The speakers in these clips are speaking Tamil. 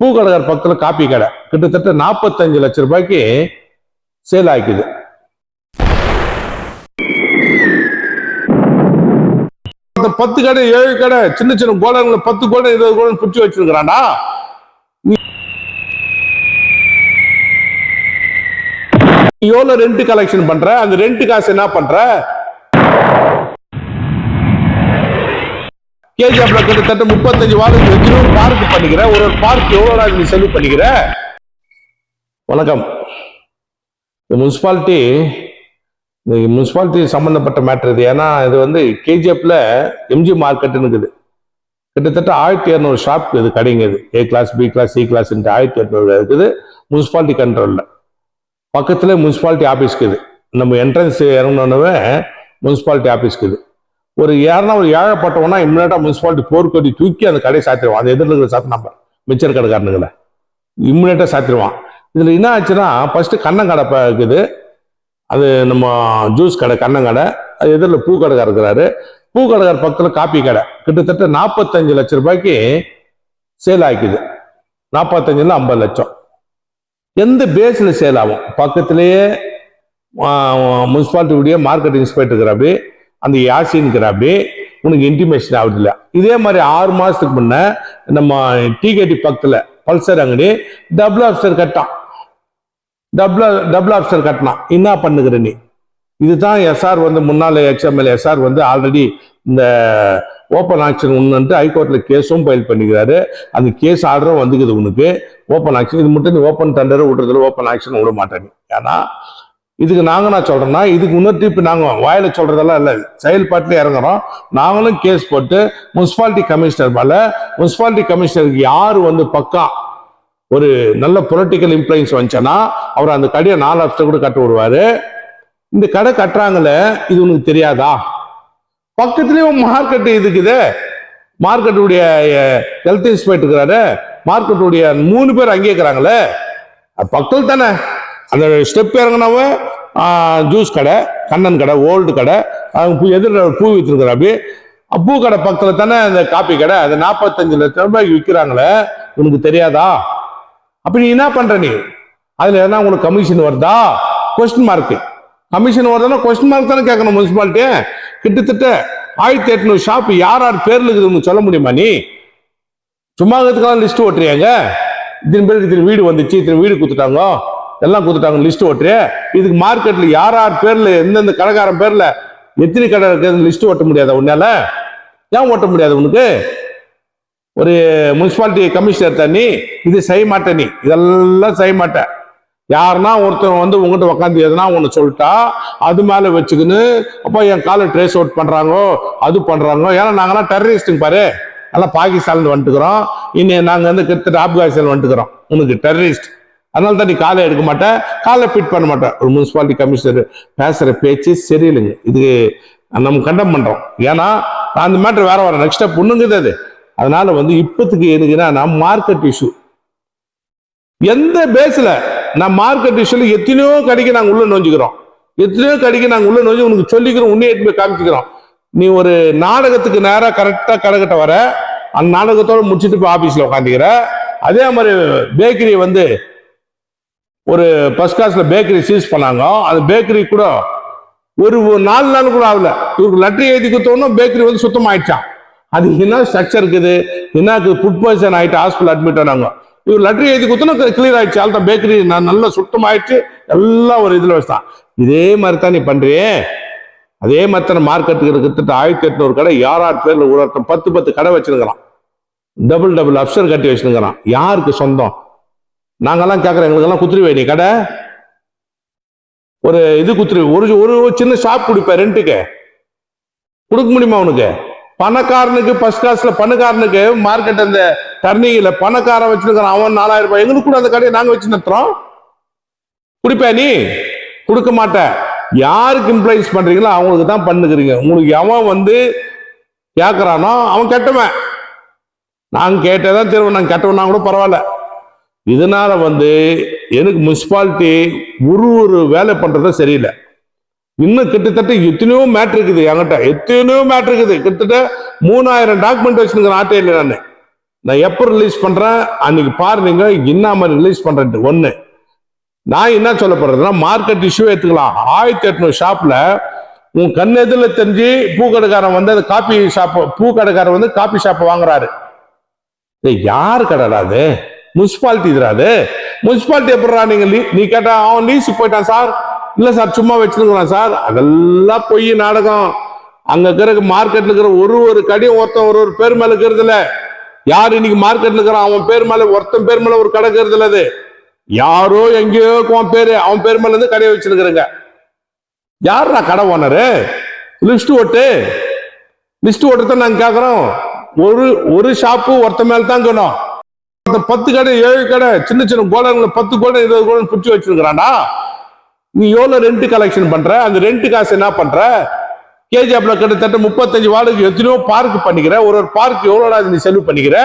பூக்கடைக்கார் பக்கத்தில் காப்பி கடை. கிட்டத்தட்ட நாற்பத்தஞ்சு லட்சம் ரூபாய்க்கு சேல் ஆயிக்குது. பத்து கடை ஏழு கடை சின்ன சின்ன கோலங்களை பத்து கோடை இருபது கோடை பிடிச்சி வச்சிருக்கிறான்டா. நீ ரெண்ட் கலெக்ஷன் பண்ற? அந்த ரெண்ட் காசு என்ன பண்ற? கேஜிஎஃப்ல கிட்டத்தட்ட முப்பத்தஞ்சு வாரத்துக்கு வச்சு பார்க் பண்ணிக்கிற ஒரு ஒரு பார்க் எவ்வளவு நீ செலவு பண்ணிக்கிற? வணக்கம். இந்த முனிசிபாலிட்டி இந்த முனிசிபாலிட்டி சம்மந்தப்பட்ட மேட்ரு இது. ஏன்னா இது வந்து கேஜிஎஃப்ல எம்ஜி மார்க்கெட்னு இருக்குது கிட்டத்தட்ட ஆயிரத்தி இரநூறு ஷாப் இது கடைங்க இது. A class B class C class ஆயிரத்தி இரநூறு இருக்குது. முனிசிபாலிட்டி கண்ட்ரோலில் பக்கத்தில் முனிசிபாலிட்டி ஆஃபீஸ்க்கு இது. நம்ம என்ட்ரன்ஸ் இறங்கினோடனே முனிசிபாலிட்டி ஆஃபீஸ்க்கு இது. ஒரு யாருன்னா ஒரு ஏழைப்பட்டவனா இம்மிடியா முனிசிபாலிட்டி போர்க்கொடி தூக்கி அந்த கடையை சாத்திடுவான். அந்த எதிரில் இருக்கிற சாத்து நம்ம மிச்சர் கடைக்காரனுங்களை. இம்மிடியா சாத்திடுவான். இதில் என்ன ஆச்சுன்னா ஃபர்ஸ்ட் கண்ணங்கடை இருக்குது. அது நம்ம ஜூஸ் கடை கண்ணங்கடை அது எதிரில் பூ கடைக்காரர் இருக்கிறாரு. பூ கடைக்கார் பக்கத்தில் காப்பி கடை. கிட்டத்தட்ட நாற்பத்தஞ்சு லட்சம் ரூபாய்க்கு சேல் ஆகிக்குது. நாற்பத்தஞ்சுல ஐம்பது லட்சம். எந்த பேஸில் சேல் ஆகும்? பக்கத்திலேயே முனிசிபாலிட்டியுடைய மார்க்கெட் இன்ஸ்பெக்டர் இருக்கிறாப்படி அந்த யாசின்கிறாப்படி உனக்கு இன்டிமேஷன் ஆகுது இதே மாதிரி ஆறு மாதத்துக்கு முன்ன நம்ம டிகேடி பக்கத்தில் பல்சர் அங்கடி டபுள் ஆஃபீஸர் கட்டான் டபுள் டபுள் ஆஃபீஸர் கட்டினான். என்ன பண்ணுகிற நீ? இதுதான் எஸ்ஆர் வந்து முன்னாள் எக்ஸ்எம்எல் எஸ்ஆர் வந்து ஆல்ரெடி இந்த ஓப்பன் ஆக்ஷன் ஒன்றுன்ட்டு ஹைகோர்ட்டில் கேஸும் ஃபைல் பண்ணிக்கிறாரு. அந்த கேஸ் ஆர்டரும் வந்துக்குது உனக்கு. ஓப்பன் ஆக்ஷன் இது மட்டும் நீ ஓப்பன் டெண்டர் விடுறதுல ஓப்பன் ஆக்ஷன் விட மாட்டேங்க ஏன்னா இதுக்கு நாங்க நான் சொல்றேன்னா இதுக்கு இன்னொரு திருப்பி நாங்க வாயில சொல்றதெல்லாம் இல்லை. செயல்பாட்டில் இறங்குறோம். நாங்களும் கேஸ் போட்டு முனிசிபாலிட்டி கமிஷனர் மேல முனிசிபாலிட்டி கமிஷனருக்கு யார் வந்து பக்கா ஒரு நல்ல பொலிட்டிக்கல் இன்ஃப்ளூயன்ஸ் வந்துச்சுன்னா அவர் அந்த கடையை நாலு வருஷம் கூட கட்ட விடுவாரு. இந்த கடை கட்டுறாங்களே இது உனக்கு தெரியாதா? பக்கத்துலேயும் மார்க்கெட் இருக்குது. மார்க்கெட்டுடைய ஹெல்த் இன்ஸ்பெக்டர் இருக்கிறாரு மார்க்கெட்டுடைய மூணு பேர் அங்கே இருக்கிறாங்களே. அது பக்கத்தில் தானே. அந்த ஸ்டெப் இறங்கினவன் ஜூஸ் கடை கண்ணன் கடை ஓல்டு கடை அவங்க பூ எதிரில் பூ வித்துருக்குற அப்படி பூ கடை பக்கத்தில் தானே அந்த காப்பி கடை அது நாற்பத்தஞ்சு லட்சம் ரூபாய்க்கு விற்கிறாங்களே உனக்கு தெரியாதா? அப்போ நீ என்ன பண்ணுற நீ? அதில் எதனா உங்களுக்கு கமிஷன் வருதா? கொஸ்டின் மார்க்கு கமிஷன் வருதுன்னா கொஸ்டின் மார்க் தானே கேட்கணும் முனிசிபாலிட்டி கிட்டத்தட்ட ஆயிரத்தி எட்நூறு ஷாப் யார் யார் பேரில் இருக்குதுன்னு சொல்ல முடியுமா நீ? சும்மா இருக்கிறதுக்கெல்லாம் லிஸ்ட் ஓட்டுறியாங்க இத்தனை பேருக்கு இத்தனை வீடு வந்துச்சு இத்தனை வீடு கொடுத்துட்டாங்க. எல்லாம் கொடுத்துட்டாங்க லிஸ்ட் ஓட்டு இதுக்கு மார்க்கெட்ல யார் யார் பேர்ல எந்தெந்த கடைக்காரன் பேர்ல எத்தனை கடை இருக்குதுன்னு லிஸ்ட் ஓட்ட முடியாதா உன்னால? ஏன் ஓட்ட முடியாது உனக்கு? ஒரு முனிசிபாலிட்டி கமிஷனர் தண்ணி இது செய்ய மாட்டே நீ. இதெல்லாம் செய்ய மாட்டேன் யாருன்னா ஒருத்தன் வந்து உங்ககிட்ட உட்காந்து எதுனா ஒன்று சொல்லிட்டா அது மேலே வச்சுக்கின்னு அப்போ என் காலை ட்ரேஸ் அவுட் பண்ணுறாங்கோ அது பண்ணுறாங்கோ ஏன்னா நாங்கள்லாம் டெரரிஸ்ட்டுங்க பாரு. எல்லாம் பாகிஸ்தான்லேருந்து வந்துட்டுக்கிறோம். இனி நாங்கள் வந்து கிட்டத்தட்ட ஆப்கானிஸ்தான் வந்துட்டுக்கிறோம். உனக்கு டெரரிஸ்ட் அதனால தான் நீ காலை எடுக்க மாட்டேன் காலை ஃபிட் பண்ண மாட்டேன் ஒரு முனிசிபாலிட்டி கமிஷனர் பேசுகிற பேச்சு சரியில்லைங்க. இது நம்ம கண்டம் பண்ணுறோம் ஏன்னா நான் அந்த மேட்ரு வேற வர நெக்ஸ்ட் ஸ்டெப் ஒன்றுங்குது அது. அதனால வந்து இப்போத்துக்கு எனக்கு என்னன்னா மார்க்கெட் இஷ்யூ எந்த பேஸில் நான் மார்க்கெட் இஷ்யூல எத்தனையோ கடைக்கு நாங்கள் உள்ளே நோஞ்சிக்கிறோம் எத்தனையோ கடைக்கு நாங்கள் உள்ளே நோஞ்சி உனக்கு சொல்லிக்கிறோம். உன்னே எடுத்து போய் காமிச்சிக்கிறோம். நீ ஒரு நாடகத்துக்கு நேராக கரெக்டாக கடைக்கிட்ட வர அந்த நாடகத்தோடு முடிச்சுட்டு போய் ஆஃபீஸில் உட்காந்துக்கிற அதே மாதிரி பேக்கரியை வந்து ஒரு ஃபர்ஸ்ட் கிளாஸ்ல பேக்கரி சீஸ் பண்ணாங்க. அந்த பேக்கரி கூட ஒரு நாலு நாள் கூட ஆகல. இவருக்கு லெட்டர் எழுதி கொடுத்தோன்னா பேக்கரி வந்து சுத்தம் ஆயிடுச்சான் அது என்ன ஸ்ட்ரக்சர் இருக்குது? என்ன ஃபுட் பாய்சன் ஆயிட்டு ஹாஸ்பிட்டல் அட்மிட் ஆனாங்க. இவர் லெட்டர் எழுதி கொடுத்தோன்னா கிளியர் ஆயிடுச்சு. அதுதான் பேக்கரி நான் நல்லா சுத்தமாயிடுச்சு. எல்லாம் ஒரு இதில் வச்சுதான். இதே மாதிரி தான் நீ பண்றியே. அதே மாதிரி தான் மார்க்கெட்டுக்கு கிட்டத்தட்ட ஆயிரத்தி எட்நூறு கடை யார் பேர்ல ஒரு ஒருத்தன் பத்து பத்து கடை வச்சிருக்கிறான். டபுள் டபுள் அப்சர் கட்டி வச்சிருக்கிறான். யாருக்கு சொந்தம்? நாங்கெல்லாம் கேட்குறோம் எங்களுக்கெல்லாம் குத்துருவே நீ கடை. ஒரு இது குத்துரு ஒரு ஒரு சின்ன ஷாப் கொடுப்பேன் ரெண்ட்டுக்கு கொடுக்க முடியுமா உனக்கு? பணக்காரனுக்கு ஃபர்ஸ்ட் கிளாஸ்ல பணக்காரனுக்கு மார்க்கெட் அந்த டர்னிங்ல பணக்காரன் வச்சிருக்கிறான் அவன் நாலாயிரம் ரூபாய். எங்களுக்கு கூட அந்த கடையை நாங்கள் வச்சு நடத்துறோம். குடிப்ப நீ? கொடுக்க மாட்டேன். யாருக்கு இம்ப்ளைஸ் பண்றீங்களோ அவங்களுக்கு தான் பண்ணுக்கிறீங்க உங்களுக்கு எவன் வந்து கேட்குறானோ அவன் கெட்டவன். நாங்க கேட்டதான் தெரியும் நாங்கள் கெட்டவனா கூட பரவாயில்ல. இதனால வந்து எனக்கு முனிசிபாலிட்டி ஒரு ஒரு வேலை பண்றதும் சரியில்லை. இன்னும் கிட்டத்தட்ட எத்தனையோ மேட்ரு இருக்குது என்கிட்ட. எத்தனையோ மேட்ரு இருக்குது. கிட்டத்தட்ட மூணாயிரம் டாக்குமெண்ட் வச்சிருக்கிறேன் இல்லை நான். நான் எப்போ ரிலீஸ் பண்ணுறேன் அன்னைக்கு பாரு என்ன மாதிரி ரிலீஸ் பண்ணுறேன்ட்டு ஒன்று நான் என்ன சொல்ல போறதுன்னா மார்க்கெட் இஷ்யூ எடுத்துக்கலாம். ஆயிரத்தி எட்நூறு ஷாப்பில் உன் கண் தெரிஞ்சு தெரிஞ்சு பூக்கடைக்காரன் வந்து அந்த காப்பி ஷாப் பூக்கடைக்காரன் வந்து காப்பி ஷாப்பை வாங்குறாரு. யார் கடைடா அது? முனிசிபாலிட்டி இதுடா அது? முனிசிபாலிட்டி எப்படிடா நீங்க லீ- நீ கேட்டா அவன் லீஸுக்கு போயிட்டான் சார். இல்லை சார் சும்மா வச்சிருக்கிறான் சார். அதெல்லாம் பொய் நாடகம். அங்கே இருக்கிற மார்க்கெட்டில் இருக்கிற ஒரு ஒரு கடையும் ஒருத்தன் ஒரு ஒரு பேர் மேலே இருக்கிறதுல யார் இன்னைக்கு மார்க்கெட்டில் இருக்கிறான்? அவன் பேர் மேலே ஒருத்தன் பேர் மேலே ஒரு கடை இருக்கிறது அது. யாரோ எங்கேயோ அவன் பேர். அவன் பேர் மேலேருந்து கடையை வச்சிருக்கிறங்க. யாருடா கடை ஓனரு லிஸ்ட் ஓட்டு. லிஸ்ட் ஓட்டுறத நாங்கள் கேட்குறோம் ஒரு ஒரு ஷாப்பு ஒருத்த மேல தான் இருக்கணும் அந்த பத்து கடை ஏழு கடை சின்ன சின்ன கோலங்களை பத்து கோலம் இருபது கோடை பிடிச்சி வச்சிருக்கிறானா நீ எவ்வளோ ரெண்ட் கலெக்ஷன் பண்ற? அந்த ரெண்ட் காசு என்ன பண்ற? கேஜிஎஃப்ல கிட்டத்தட்ட முப்பத்தஞ்சு வாடகை எத்தனையோ பார்க் பண்ணிக்கிற. ஒரு ஒரு பார்க் எவ்வளோடா நீ செலவு பண்ணிக்கிற?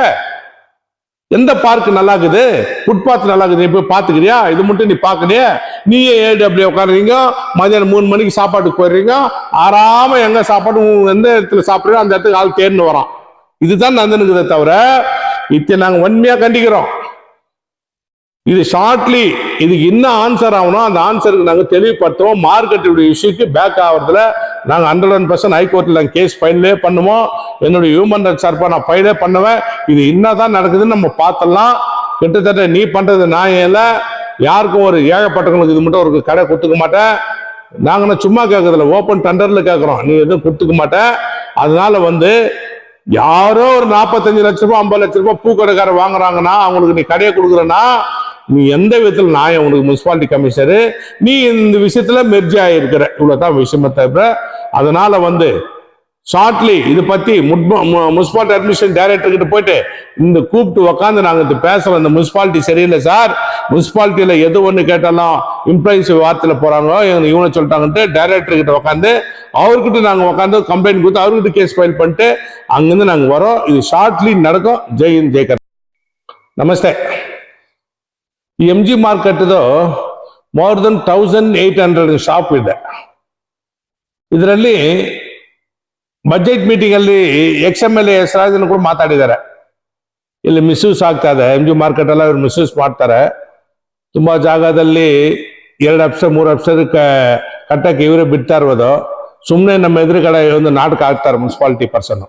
எந்த பார்க் நல்லா இருக்குது? ஃபுட்பாத் நல்லா இருக்குது. நீ போய் பாத்துக்கிறியா இது மட்டும் நீ பாக்கலையே நீயே ஏடபிள்யூ உட்காருறீங்க. மதியானம் மூணு மணிக்கு சாப்பாட்டுக்கு போயிடுறீங்க. ஆறாம எங்க சாப்பாடு எந்த இடத்துல சாப்பிடுறீங்க அந்த இடத்துக்கு ஆள் தேர்ந்து வரான். இதுதான் நடந்துனுக்குதே தவிர இதை நாங்கள் வன்மையாக கண்டிக்கிறோம். இது ஷார்ட்லி இதுக்கு என்ன ஆன்சர் ஆகணும் அந்த ஆன்சருக்கு நாங்கள் தெளிவுபடுத்துவோம். மார்க்கெட்டுடைய இஷ்யூக்கு பேக் ஆகிறதுல நாங்கள் ஹண்ட்ரட் அண்ட் பர்சன்ட் ஹைகோர்ட்டில் நாங்கள் கேஸ் ஃபைலே பண்ணுவோம். என்னுடைய ஹியூமன் ரைட்ஸ் சார்பாக நான் ஃபைலே பண்ணுவேன். இது என்ன தான் நடக்குதுன்னு நம்ம பார்த்தலாம் கிட்டத்தட்ட நீ பண்ணுறது நான் இல்லை யாருக்கும் ஒரு ஏகப்பட்டவங்களுக்கு இது மட்டும் ஒரு கடை கொடுத்துக்க மாட்டேன். நாங்கள் சும்மா கேட்கறதில்ல ஓப்பன் டெண்டரில் கேட்குறோம் நீ எதுவும் கொடுத்துக்க மாட்டேன். அதனால வந்து யாரோ ஒரு நாற்பத்தஞ்சு லட்ச ரூபாய் ஐம்பது லட்ச ரூபாய் பூக்கடைக்கார வாங்குறாங்கன்னா அவங்களுக்கு நீ கடையை கொடுக்குறன்னா நீ எந்த விதத்தில் நியாயம் உனக்கு முனிசிபாலிட்டி கமிஷனர் நீ இந்த விஷயத்துல மெர்ஜி ஆகிருக்குற இவ்வளோ தான் விஷயமே தவிர அதனால வந்து ஷார்ட்லி இது பத்தி முனிசிபாலிட்டி அட்மிஷன் டைரக்டர் கிட்ட போயிட்டு இந்த கூப்பிட்டு உக்காந்து நாங்க இது பேசுறோம் இந்த முனிசிபாலிட்டி சரியில்லை சார் முனிசிபாலிட்டியில எது ஒண்ணு கேட்டாலும் இம்ப்ளாயிஸ் வார்த்தையில போறாங்க இவங்க இவனை சொல்லிட்டாங்கன்ட்டு டைரக்டர் கிட்ட உட்காந்து அவர்கிட்ட நாங்க உட்காந்து கம்ப்ளைண்ட் கொடுத்து அவர்கிட்ட கேஸ் ஃபைல் பண்ணிட்டு அங்கிருந்து நாங்க வரோம் இது ஷார்ட்லி நடக்கும் ஜெய் ஹிந்த் ஜெய்கர் ನಮಸ್ತೆ ಈ ಎಂ ಜಿ ಮಾರ್ಕೆಟ್ದು more than thousand eight hundred shop ಇದೆ ಇದರಲ್ಲಿ ಬಜೆಟ್ ಮೀಟಿಂಗ್ ಅಲ್ಲಿ ಎಕ್ಸ್ ಎಂ ಎಲ್ ಎ ಹೆಸರಾಜನ್ ಕೂಡ ಮಾತಾಡಿದ್ದಾರೆ. ಇಲ್ಲಿ ಮಿಸ್ಯೂಸ್ ಆಗ್ತಾ ಇದೆ. ಎಂ ಜಿ ಮಾರ್ಕೆಟ್ ಎಲ್ಲ ಇವ್ರು ಮಿಸ್ಯೂಸ್ ಮಾಡ್ತಾರೆ. ತುಂಬಾ ಜಾಗದಲ್ಲಿ ಎರಡು ಅಪ್ಸರ್ ಮೂರು ಅಪ್ಸರ್ ಕಟ್ಟಕ್ಕೆ ಇವರೇ ಬಿಡ್ತಾ ಇರೋದು. ಸುಮ್ಮನೆ ನಮ್ಮ ಎದುರುಗಡೆ ಒಂದು ನಾಟಕ ಆಗ್ತಾರೆ ಮುನ್ಸಿಪಾಲಿಟಿ ಪರ್ಸನ್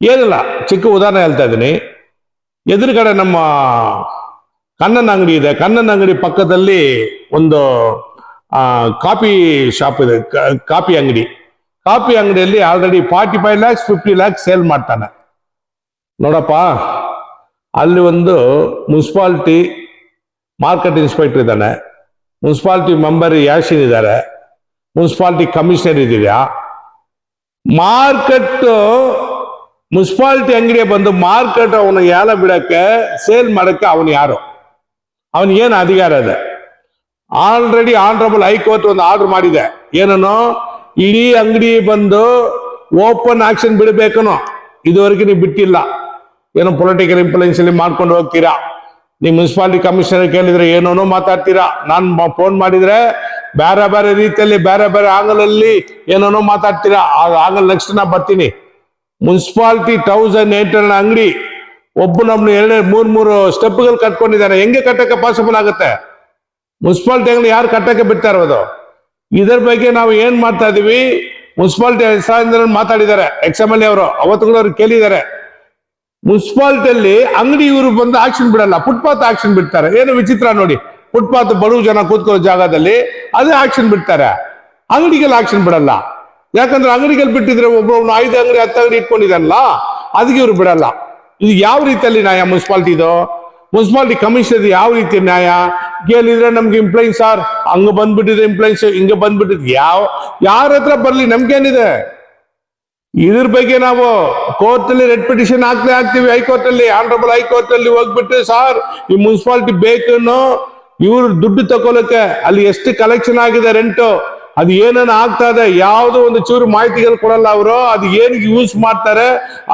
ಏನಿಲ್ಲ, ಚಿಕ್ಕ ಉದಾಹರಣೆ ಹೇಳ್ತಾ ಇದ್ದೀನಿ. ಎದುರುಗಡೆ ನಮ್ಮ ಕಣ್ಣನ ಅಂಗಡಿ ಇದೆ. ಕಣ್ಣನ ಅಂಗಡಿ ಪಕ್ಕದಲ್ಲಿ ಒಂದು ಕಾಫಿ ಶಾಪ್ ಇದೆ. ಕಾಫಿ ಅಂಗಡಿ. ಕಾಫಿ ಅಂಗಡಿಯಲ್ಲಿ already forty five lakhs fifty lakhs sale ಮಾಡ್ತಾನೆ. ನೋಡಪ್ಪ, ಅಲ್ಲಿ ಒಂದು ಮುನ್ಸಿಪಾಲ್ಟಿ ಮಾರ್ಕೆಟ್ ಇನ್ಸ್ಪೆಕ್ಟರ್ ಇದ್ದಾನೆ. ಮುನ್ಸಿಪಾಲ್ಟಿ ಮೆಂಬರ್ ಯಾಶಿನ್ ಇದ್ದಾರೆ. ಮುನ್ಸಿಪಾಲ್ಟಿ ಕಮಿಷನರ್ ಇದೆಯಾ ಮಾರ್ಕೆಟ್, ಮುನ್ಸಿಪಾಲ್ಟಿ ಅಂಗಡಿಗೆ ಬಂದು ಮಾರ್ಕೆಟ್ ಅವನು ಯಾಲ ಬಿಡಕ್ಕೆ ಸೇಲ್ ಮಾಡಕ್ಕೆ ಅವನು ಯಾರು? ಏನು ಅಧಿಕಾರ ಇದೆ? ಆಲ್ರೆಡಿ ಆನರಬಲ್ ಹೈಕೋರ್ಟ್ ಒಂದು ಆರ್ಡರ್ ಮಾಡಿದೆ. ಏನನ್ನು? ಇಡೀ ಅಂಗಡಿ ಬಂದು ಓಪನ್ ಆಕ್ಷನ್ ಬಿಡಬೇಕನು, ಇದುವರೆಗೆ ನೀವು ಬಿಟ್ಟಿಲ್ಲ. ಏನೋ ಪೊಲಿಟಿಕಲ್ ಇನ್ಫ್ಲೂಯೆನ್ಸ್ ಅಲ್ಲಿ ಮಾಡ್ಕೊಂಡು ಹೋಗ್ತೀರಾ? ನೀವು ಮುನ್ಸಿಪಾಲಿಟಿ ಕಮಿಷನರ್ ಕೇಳಿದ್ರೆ ಏನೋನೋ ಮಾತಾಡ್ತೀರಾ? ನಾನು ಫೋನ್ ಮಾಡಿದ್ರೆ ಬೇರೆ ಬೇರೆ ರೀತಿಯಲ್ಲಿ ಬೇರೆ ಬೇರೆ ಆಂಗಲಲ್ಲಿ ಏನೋನೋ ಮಾತಾಡ್ತೀರಾ? ಆಂಗಲ್ ನೆಕ್ಸ್ಟ್ ನಾ ಬರ್ತೀನಿ. ಮುನ್ಸಿಪಾಲಿಟಿ ತೌಸಂಡ್ ಏಟ್ ಹಂಡ್ರೆಡ್ ಅಂಗಡಿ ಒಬ್ಬನೊಬ್ನು ಎರಡನೇ ಮೂರ್, ಮೂರು ಸ್ಟೆಪ್ಗಳು ಕಟ್ಕೊಂಡಿದ್ದಾರೆ. ಹೆಂಗೆ ಕಟ್ಟಕ್ಕೆ ಪಾಸಿಬಲ್ ಆಗುತ್ತೆ? ಮುನ್ಸಿಪಾಲಿಟಿ ಅಂಗಡಿ ಯಾರು ಕಟ್ಟಕ್ಕೆ ಬಿಡ್ತಾ ಇರೋದು? ಇದರ ಬಗ್ಗೆ ನಾವು ಏನ್ ಮಾಡ್ತಾ ಇದೀವಿ? ಮುನ್ಸಿಪಾಲಿಟಿ ಹೆಸರಾಂದ್ರ ಮಾತಾಡಿದ್ದಾರೆ. ಎಕ್ಸ್ ಎಂ ಎಲ್ ಎ ಅವರು. ಅವತ್ತುಗಳು ಅವ್ರು ಕೇಳಿದ್ದಾರೆ. ಮುನ್ಸಿಪಾಲಿಟಿಯಲ್ಲಿ ಅಂಗಡಿ ಇವರು ಬಂದು ಆಕ್ಷನ್ ಬಿಡಲ್ಲ. ಫುಟ್ಪಾತ್ ಆಕ್ಷನ್ ಬಿಡ್ತಾರೆ. ಏನು ವಿಚಿತ್ರ ನೋಡಿ. ಫುಟ್ಪಾತ್ ಬಡವ ಜನ ಕೂತ್ಕೊಳ್ಳೋ ಜಾಗದಲ್ಲಿ ಅದೇ ಆಕ್ಷನ್ ಬಿಡ್ತಾರೆ. ಅಂಗಡಿಗೆಲ್ಲ ಆಕ್ಷನ್ ಬಿಡಲ್ಲ. ಯಾಕಂದ್ರೆ ಅಂಗಡಿಗೆಲ್ಲ ಬಿಟ್ಟಿದ್ರೆ ಒಬ್ಬೊಬ್ನು ಐದು ಅಂಗಡಿ, ಹತ್ತು ಅಂಗಡಿ ಇಟ್ಕೊಂಡಿದಲ್ಲ ಅದಕ್ಕೆ ಇವ್ರು ಬಿಡಲ್ಲ. ಇದು ಯಾವ ರೀತಿಯಲ್ಲಿ ನ್ಯಾಯ ಮುನ್ಸಿಪಾಲಿಟಿದು? ಮುನ್ಸಿಪಾಲಿಟಿ ಕಮಿಷನರ್ ಯಾವ ರೀತಿ ನ್ಯಾಯ? ಕೇಳಿದ್ರೆ ನಮ್ಗೆ ಇಂಪ್ಲೈನ್ ಸರ್ ಹಂಗ ಬಂದ್ಬಿಟ್ಟಿದೆ ಇಂಪ್ಲೈನ್ಸ್ ಹಿಂಗ ಬಂದ್ಬಿಟ್ಟಿದೆ. ಯಾವ, ಯಾರ ಹತ್ರ ಬರ್ಲಿ, ನಮ್ಗೇನಿದೆ? ಇದ್ರ ಬಗ್ಗೆ ನಾವು ಕೋರ್ಟ್ ಅಲ್ಲಿ ರೆಡ್ ಪಿಟಿಷನ್ ಹಾಕ್ಲೇ ಹಾಕ್ತಿವಿ ಹೈಕೋರ್ಟ್ ಅಲ್ಲಿ ಆನರಬಲ್ ಹೈಕೋರ್ಟ್ ಅಲ್ಲಿ ಹೋಗ್ಬಿಟ್ಟು ಸರ್ ಈ ಮುನ್ಸಿಪಾಲಿಟಿ ಬೇಕನ್ನು ಇವ್ರು ದುಡ್ಡು ತಗೊಳಕ್ಕೆ ಅಲ್ಲಿ ಎಷ್ಟು ಕಲೆಕ್ಷನ್ ಆಗಿದೆ ರೆಂಟು ಅದು ಏನನ್ನ ಆಗ್ತಾ ಇದೆ, ಯಾವುದೋ ಒಂದು ಚೂರು ಮಾಹಿತಿಗಳು ಕೊಡಲ್ಲ ಅವರು, ಅದು ಏನಿಗೆ ಯೂಸ್ ಮಾಡ್ತಾರೆ,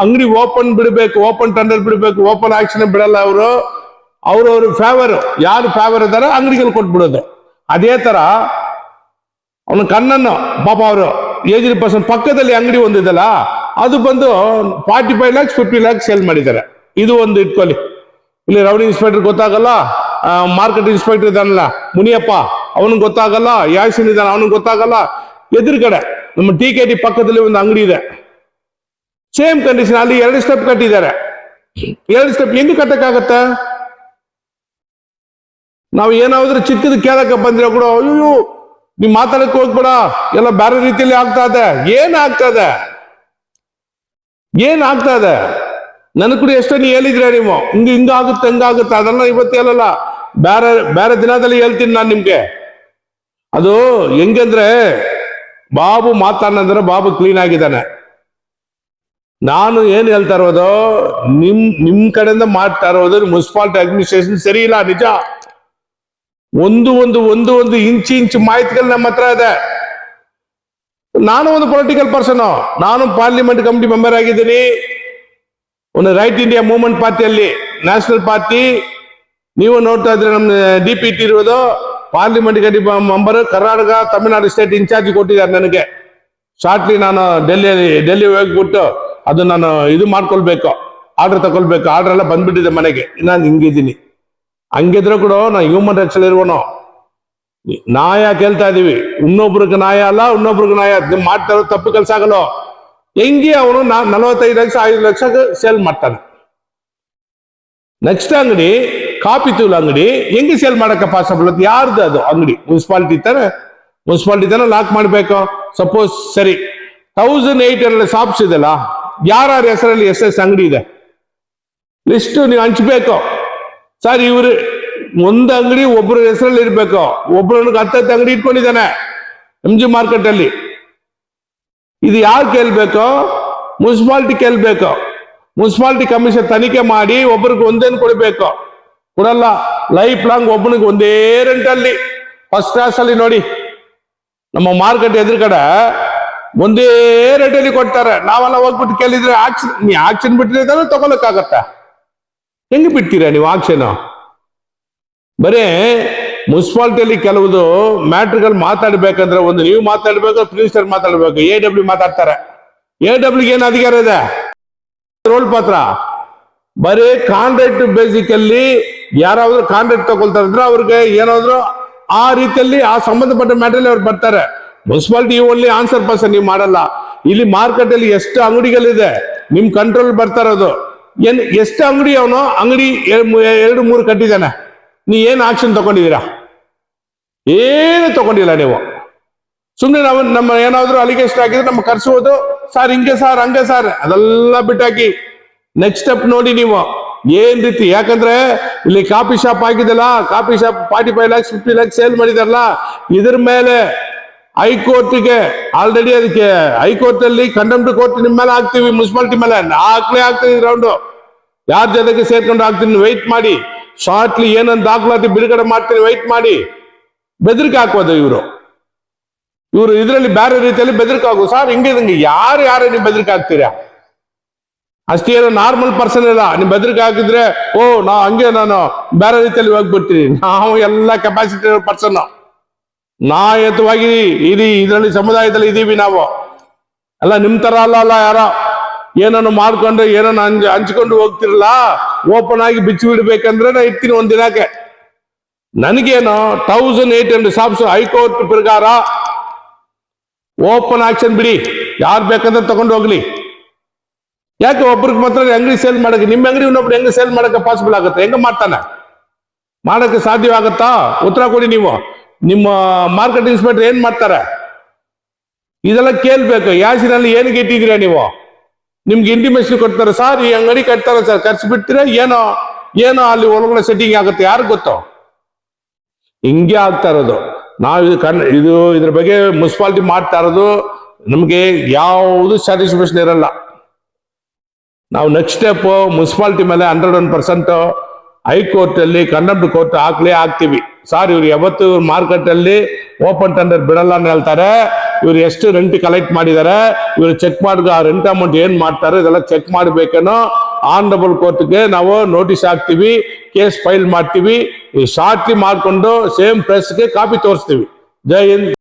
ಅಂಗಡಿ ಓಪನ್ ಬಿಡಬೇಕು ಓಪನ್ ಟೆಂಡರ್ ಬಿಡಬೇಕು ಓಪನ್ ಆಕ್ಷನ್ ಬಿಡಲ್ಲ ಅವರು. ಅವ್ರವ್ರ ಫೇವರ್ ಯಾರು ಫೇವರ್ ಇದಾರೆ ಅಂಗಡಿಗಳು ಕೊಟ್ಬಿಡೋದು. ಅದೇ ತರ ಅವನ ಕಣ್ಣನ್ನು, ಪಾಪ ಅವರು ಏಜ್ಡ್ ಪರ್ಸನ್ ಪಕ್ಕದಲ್ಲಿ ಅಂಗಡಿ ಒಂದಿದಲ್ಲ ಅದು ಬಂದು forty five lakhs fifty lakhs sale ಮಾಡಿದ್ದಾರೆ. ಇದು ಒಂದು ಇಟ್ಕೊಳ್ಳಿ. ಇಲ್ಲಿ ರೌಡಿ ಇನ್ಸ್ಪೆಕ್ಟರ್ ಗೊತ್ತಾಗಲ್ಲ ಮಾರ್ಕೆಟ್ ಇನ್ಸ್ಪೆಕ್ಟರ್ ಇದಾನಲ್ಲ ಮುನಿಯಪ್ಪ, ಅವನಿಗೆ ಗೊತ್ತಾಗಲ್ಲ, ಯಾಸಿನ್ ಇದ್ದಾನೆ, ಅವನಿಗೆ ಗೊತ್ತಾಗಲ್ಲ. ಎದುರುಗಡೆ, ನಮ್ಮ ಟಿ ಕೆ ಟಿ ಪಕ್ಕದಲ್ಲಿ ಒಂದು ಅಂಗಡಿ ಇದೆ. ಸೇಮ್ ಕಂಡೀಷನ್ ಅಲ್ಲಿ ಎರಡು ಸ್ಟೆಪ್ ಕಟ್ಟಿದ್ದಾರೆ. ಎರಡು ಸ್ಟೆಪ್ ಹೆಂಗೆ ಕಟ್ಟಕ್ಕಾಗತ್ತೆ? ನಾವು ಏನಾದ್ರೂ ಚಿಕ್ಕದು ಕೇಳಕ್ಕೆ ಬಂದ್ರೆ ಕೂಡ ಅಯ್ಯೋ ನೀವು ಮಾತಾಡಕ್ ಹೋಗ್ಬೇಡ, ಎಲ್ಲ ಬೇರೆ ರೀತಿಯಲ್ಲಿ ಆಗ್ತಾ ಇದೆ. ಏನ್ ಆಗ್ತಾ ಇದೆ? ಏನ್ ಆಗ್ತಾ ಇದೆ? ನನ್ ಕೂಡ ಎಷ್ಟೋ ನೀವು ಹೇಳಿದ್ರೆ ನೀವು, ಹಿಂಗ ಹಿಂಗಾಗುತ್ತೆ ಹಂಗಾಗುತ್ತೆ ಅದನ್ನ ಇವತ್ತು ಹೇಳಲ್ಲ. ಬೇರೆ ಬೇರೆ ದಿನದಲ್ಲಿ ಹೇಳ್ತೀನಿ ನಾನು ನಿಮ್ಗೆ. ಅದು ಹೆಂಗಂದ್ರೆ ಬಾಬು ಮಾತಾಡಂದ್ರೆ ಬಾಬು ಕ್ಲೀನ್ ಆಗಿದ್ದಾನೆ. ನಾನು ಏನ್ ಹೇಳ್ತಾ ಇರೋದು, ನಿಮ್ ನಿಮ್ ಕಡೆಯಿಂದ ಮಾಡ್ತಾ ಇರೋದು ಮುನ್ಸಿಪಾಲಿಟಿ ಅಡ್ಮಿನಿಸ್ಟ್ರೇಷನ್ ಸರಿ ಇಲ್ಲ, ನಿಜ. ಒಂದು ಒಂದು ಒಂದು ಒಂದು ಇಂಚು ಇಂಚು ಮಾಹಿತಿಗಳು ನಮ್ಮ ಹತ್ರ ಇದೆ. ನಾನು ಒಂದು ಪೊಲಿಟಿಕಲ್ ಪರ್ಸನ್ ನಾನು ಪಾರ್ಲಿಮೆಂಟ್ ಕಮಿಟಿ ಮೆಂಬರ್ ಆಗಿದ್ದೀನಿ. ಒಂದು ರೈಟ್ ಇಂಡಿಯಾ ಮೂವ್ಮೆಂಟ್ ಪಾರ್ಟಿಯಲ್ಲಿ ನ್ಯಾಷನಲ್ ಪಾರ್ಟಿ ನೀವು ನೋಡ್ತಾ ಇದ್ರೆ ನಮ್ಮ ಡಿ ಪಿ ಟಿ ಇರುವುದು parliament committee member Karnataka, Tamil Nadu state incharge ಕೊಟ್ಟಿದ್ದಾರೆ ನನಗೆ. ಶಾರ್ಟ್ಲಿ ನಾನು ಡೆಲ್ಲಿ ಡೆಲ್ಲಿ ಹೋಗ್ಬಿಟ್ಟು ಅದು ನಾನು ಇದು ಮಾಡ್ಕೊಳ್ಬೇಕು. ಆರ್ಡರ್ ತಗೊಳ್ಬೇಕು. ಆರ್ಡರ್ ಎಲ್ಲ ಬಂದ್ಬಿಟ್ಟಿದೆ ಮನೆಗೆ. ನಾನು ಹಿಂಗಿದ್ದೀನಿ. ಹಂಗಿದ್ರೆ ಕೂಡ ನಾ ಹ್ಯೂಮನ್ ರೈಟ್ಸ್ ಇರುವನು ನ್ಯಾಯ ಕೇಳ್ತಾ ಇದೀವಿ ಇನ್ನೊಬ್ರಿಗೆ ನ್ಯಾಯ ಅಲ್ಲ ಇನ್ನೊಬ್ರಿಗೆ ನ್ಯಾಯ ನೀವು ಮಾಡ್ತಾ ಇರೋದು ತಪ್ಪು ಕೆಲಸ ಆಗಲ್ಲ ಹೆಂಗೆ ಅವನು ನಲವತ್ತೈದು ಲಕ್ಷ ಐದು ಲಕ್ಷ ಸೇಲ್ ಮಾಡ್ತಾನೆ ನೆಕ್ಸ್ಟ್ ಅಂಗಡಿ ಕಾಪಿ ತೂಲ್ ಅಂಗಡಿ ಹೆಂಗೆ ಸೇಲ್ ಮಾಡಕ್ಕೆ ಪಾಸಿಬಲ್ ಅದು ಯಾರ್ದು ಅದು ಅಂಗಡಿ ಮುನ್ಸಿಪಾಲಿಟಿ ತಾನೆ ಮುನ್ಸಿಪಾಲಿಟಿ ತಾನೆ ಲಾಕ್ ಮಾಡಬೇಕು ಸಪೋಸ್ ಸರಿ ತೌಸಂಡ್ ಏಟ್ ಹಂಡ್ರೆಡ್ ಶಾಪ್ಸ್ ಇದೆಲ್ಲ ಯಾರ್ಯಾರ ಹೆಸರಲ್ಲಿ ಎಷ್ಟೆಷ್ಟು ಅಂಗಡಿ ಇದೆ ಲಿಸ್ಟ್ ನೀವು ಹಂಚ್ಬೇಕು ಸರ್, ಇವ್ರು ಒಂದು ಅಂಗಡಿ ಒಬ್ಬರ ಹೆಸರಲ್ಲಿ ಇರ್ಬೇಕು. ಒಬ್ಬರನ್ನ ಹತ್ತತ್ತು ಅಂಗಡಿ ಇಟ್ಕೊಂಡಿದ್ದಾನೆ ಎಂ ಜಿ ಮಾರ್ಕೆಟ್ ಅಲ್ಲಿ. ಇದು ಯಾರು ಕೇಳ್ಬೇಕು? ಮುನ್ಸಿಪಾಲಿಟಿ ಕೇಳ್ಬೇಕು. ಮುನ್ಸಿಪಾಲ್ಟಿ ಕಮಿಷನ್ ತನಿಖೆ ಮಾಡಿ ಒಬ್ಬರಿಗೆ ಒಂದೇನು ಕೊಡಬೇಕು? ಕೊಡಲ್ಲ. ಲೈಫ್ ಲಾಂಗ್ ಒಬ್ಬನಿಗೆ ಒಂದೇ ರೆಂಟಲ್ಲಿ ಫಸ್ಟ್ ಕ್ಲಾಸ್ ಅಲ್ಲಿ ನೋಡಿ. ನಮ್ಮ ಮಾರ್ಕೆಟ್ ಎದುರುಗಡೆ ಒಂದೇ ರೇಟಲ್ಲಿ ಕೊಡ್ತಾರೆ. ನಾವೆಲ್ಲ ಹೋಗ್ಬಿಟ್ಟು ಕೇಳಿದ್ರೆ ಆಕ್ಷನ್ ನೀ ಆಕ್ಷನ್ ಬಿಟ್ಟಿದ್ರೆ ತಗೊಳಕ್ಕಾಗತ್ತ. ಹೆಂಗ್ ಬಿಡ್ತೀರಾ ನೀವು ಆಕ್ಷನ್? ಬರೇ ಮುನ್ಸಿಪಾಲ್ಟಿಯಲ್ಲಿ ಕೆಲವುದು ಮ್ಯಾಟ್ರ್ಗಳು ಮಾತಾಡ್ಬೇಕಂದ್ರೆ ಒಂದು ನೀವು ಮಾತಾಡ್ಬೇಕು ಪ್ರಿನ್ಸಿಪಲ್ ಮಾತಾಡ್ಬೇಕು, ಎ ಡಬ್ಲ್ಯೂ ಮಾತಾಡ್ತಾರೆ. ಎ ಡಬ್ಲ್ಯೂಗೆ ಏನು ಅಧಿಕಾರ ಇದೆ? ರೋಲ್ ಪಾತ್ರ. ಬರೀ ಕಾಂಟ್ರಾಕ್ಟ್ ಬೇಸಿಕಲ್ಲಿ ಯಾರಾದ್ರೂ ಕಾಂಟ್ರಾಕ್ಟ್ ತಗೊಳ್ತಾರೆ ಅಂದ್ರೆ ಅವ್ರಿಗೆ ಏನಾದ್ರು ಆ ರೀತಿಯಲ್ಲಿ, ಆ ಸಂಬಂಧಪಟ್ಟ ಮ್ಯಾಟ್ರಲ್ಲಿ ಅವ್ರು ಬರ್ತಾರೆ. ಮುನ್ಸಿಪಾಲಿಟಿ ಓನ್ಲಿ ಆನ್ಸರ್ ಪರ್ಸನ್ ನೀವು ಮಾಡಲ್ಲ. ಇಲ್ಲಿ ಮಾರ್ಕೆಟ್ ಅಲ್ಲಿ ಎಷ್ಟು ಅಂಗಡಿಗಳಿದೆ, ನಿಮ್ ಕಂಟ್ರೋಲ್ ಬರ್ತಾ ಇರೋದು. ಏನ್ ಎಷ್ಟು ಅಂಗಡಿ ಅವನು? ಅಂಗಡಿ ಎರಡು, ಮೂರು ಕಟ್ಟಿದ್ದಾನೆ. ನೀ ಏನು ಆಕ್ಷನ್ ತಗೊಂಡಿದ್ದೀರಾ? ಏನು ತಗೊಂಡಿಲ್ಲ ನೀವು. ಸುಮ್ಮನೆ ನಾವು ನಮ್ಮ ಏನಾದ್ರು ಅಲಿಗೇಷನ್ ಹಾಕಿದ್ರೆ ನಮ್ಮ ಕರ್ಸೋದು ಸರ್, ಹಿಂಗೆ ಸರ್, ಹಂಗೆ ಸರ್. ಅದೆಲ್ಲ ಬಿಟ್ಟಾಕಿ ನೆಕ್ಸ್ಟ್ ಸ್ಟೆಪ್ ನೋಡಿ ನೀವು. ಏನ್ ರೀತಿ? ಯಾಕಂದ್ರೆ ಇಲ್ಲಿ coffee shop ಆಗಿದೆಲ್ಲ coffee shop forty five lakhs fifty lakhs sale ಮಾಡಿದಾರಲ್ಲ, ಇದ್ರ ಮೇಲೆ ಹೈಕೋರ್ಟ್ಗೆ ಆಲ್ರೆಡಿ ಅದಕ್ಕೆ ಹೈಕೋರ್ಟ್ ಅಲ್ಲಿ ಕಂಡಮ್ಡ್ ಕೋರ್ಟ್ ನಿಮ್ಮ ಮೇಲೆ ಹಾಕ್ತೀವಿ ಮುನ್ಸಿಪಾಲಿಟಿ ಮೇಲೆ. ಹಾಕ್ಲೇ ಹಾಕ್ತೀವಿ ರೌಂಡ್ ಯಾರ ಜೊತೆಗೆ ಸೇರ್ಕೊಂಡು ಹಾಕ್ತೀನಿ ವೆಯ್ಟ್ ಮಾಡಿ. ಶಾರ್ಟ್ಲಿ ಏನೊಂದು ದಾಖಲಾತಿ ಬಿಡುಗಡೆ ಮಾಡ್ತೀನಿ ವೆಯ್ಟ್ ಮಾಡಿ. ಬೆದರಿಕೆ ಹಾಕೋದು ಇವರು. ಇವರು ಇದರಲ್ಲಿ ಬೇರೆ ರೀತಿಯಲ್ಲಿ ಬೆದರಿಕೆ ಹಾಕುದು ಸರ್, ಹಿಂಗೆ ಹಿಂಗೆ ಯಾರು ಯಾರು ನೀವು ಬೆದರಿಕೆ ಹಾಕ್ತೀರಾ? ಅಷ್ಟೇನು ನಾರ್ಮಲ್ ಪರ್ಸನ್ ಇಲ್ಲ. ನೀವು ಬೆದರಿಕೆ ಹಾಕಿದ್ರೆ, ಓ, ನಾ ಹಂಗೆ ನಾನು ಬೇರೆ ರೀತಿಯಲ್ಲಿ ಹೋಗ್ಬಿಡ್ತೀನಿ. ನಾವು ಎಲ್ಲ ಕೆಪಾಸಿಟಿ ಪರ್ಸನ್ ನಾಯಕವಾಗಿ ಇಡೀ ಇದರಲ್ಲಿ ಸಮುದಾಯದಲ್ಲಿ ಇದ್ದೀವಿ ನಾವು. ಅಲ್ಲ, ನಿಮ್ ತರ ಅಲ್ಲ ಅಲ್ಲ, ಯಾರೋ? ಏನನ್ನು ಮಾಡ್ಕೊಂಡು ಏನನ್ನು ಹಂಚ್ ಹಂಚ್ಕೊಂಡು ಹೋಗ್ತಿರಲ್ಲ? ಓಪನ್ ಆಗಿ ಬಿಚ್ಚಿ ಬಿಡ್ಬೇಕಂದ್ರೆ ನಾ ಇರ್ತೀನಿ ಒಂದ್ ದಿನಕ್ಕೆ. ನನಗೇನು thousand eight hundred shops high court ಪ್ರಕಾರ ಓಪನ್ ಆಕ್ಷನ್ ಬಿಡಿ. ಯಾರು ಬೇಕಂದ್ರೆ ತಗೊಂಡು ಹೋಗ್ಲಿ. ಯಾಕೆ ಒಬ್ರಿಗೆ ಮಾತ್ರ ಅಂಗಡಿ ಸೇಲ್ ಮಾಡಕ್ಕೆ ನಿಮ್ಮ ಅಂಗಡಿ ಇನ್ನೊಬ್ರು ಹೆಂಗೆ ಸೇಲ್ ಮಾಡಕ್ಕೆ ಪಾಸಿಬಲ್ ಆಗುತ್ತೆ? ಹೆಂಗ ಮಾಡ್ತಾನೆ? ಮಾಡಕ್ಕೆ ಸಾಧ್ಯವಾಗತ್ತಾ? ಉತ್ತರ ಕೊಡಿ ನೀವು. ನಿಮ್ಮ ಮಾರ್ಕೆಟ್ ಇನ್ಸ್ಪೆಕ್ಟರ್ ಏನ್ ಮಾಡ್ತಾರೆ? ಇದೆಲ್ಲ ಕೇಳ್ಬೇಕು. ಯಾಸಿನಲ್ಲಿ ಏನು ಇಟ್ಟಿದ್ದೀರಾ ನೀವು? ನಿಮ್ಗೆ ಇಂಟಿಮೇಷನ್ ಕೊಡ್ತಾರೆ. ಸರ್, ಈ ಅಂಗಡಿ ಕಟ್ತಾರೆ ಸರ್. ಖರ್ಚು ಬಿಡ್ತೀರಾ ಏನೋ ಏನೋ ಅಲ್ಲಿ ಒಳಗಡೆ ಸೆಟ್ಟಿಂಗ್ ಆಗುತ್ತೆ. ಯಾರು ಗೊತ್ತು? ಹಿಂಗೆ ಆಗ್ತಾ ಇರೋದು. ನಾವು ಇದು ಕಣ್, ಇದು ಇದ್ರ ಬಗ್ಗೆ ಮುನ್ಸಿಪಾಲಿಟಿ ಮಾಡ್ತಾ ಇರೋದು. ನಮಗೆ ಯಾವುದು ಸ್ಯಾಟಿಸ್ಫ್ಯಾಕ್ಷನ್ ಇರಲ್ಲ. ನಾವು ನೆಕ್ಸ್ಟ್ ಸ್ಟೆಪ್ ಮುನ್ಸಿಪಾಲಿಟಿ ಮೇಲೆ hundred one percent high court ಅಲ್ಲಿ ಕಂಡಮ್ಡ್ ಕೋರ್ಟ್ ಹಾಕ್ಲೇ ಹಾಕ್ತಿವಿ. ಸರ್ ಇವ್ರು ಯಾವತ್ತು ಮಾರ್ಕೆಟ್ ಅಲ್ಲಿ ಓಪನ್ ಟೆಂಡರ್ ಬಿಡಲ್ಲ ಅಂತ ಹೇಳ್ತಾರೆ. ಇವ್ರು ಎಷ್ಟು ರೆಂಟ್ ಕಲೆಕ್ಟ್ ಮಾಡಿದ್ದಾರೆ ಇವ್ರು ಚೆಕ್ ಮಾಡಿ ಆ ರೆಂಟ್ ಅಮೌಂಟ್ ಏನ್ ಮಾಡ್ತಾರೆ, ಇದೆಲ್ಲ ಚೆಕ್ ಮಾಡ್ಬೇಕೇನೋ ಆನರಬಲ್ ಕೋರ್ಟ್ಗೆ ನಾವು ನೋಟಿಸ್ ಹಾಕ್ತಿವಿ ಕೇಸ್ ಫೈಲ್ ಮಾಡ್ತೀವಿ ಶಾರ್ಟ್ಲಿ ಮಾಡ್ಕೊಂಡು ಸೇಮ್ ಪ್ರೆಸ್ಗೆ ಕಾಪಿ ತೋರಿಸ್ತೀವಿ. ಜೈ ಹಿಂದ್.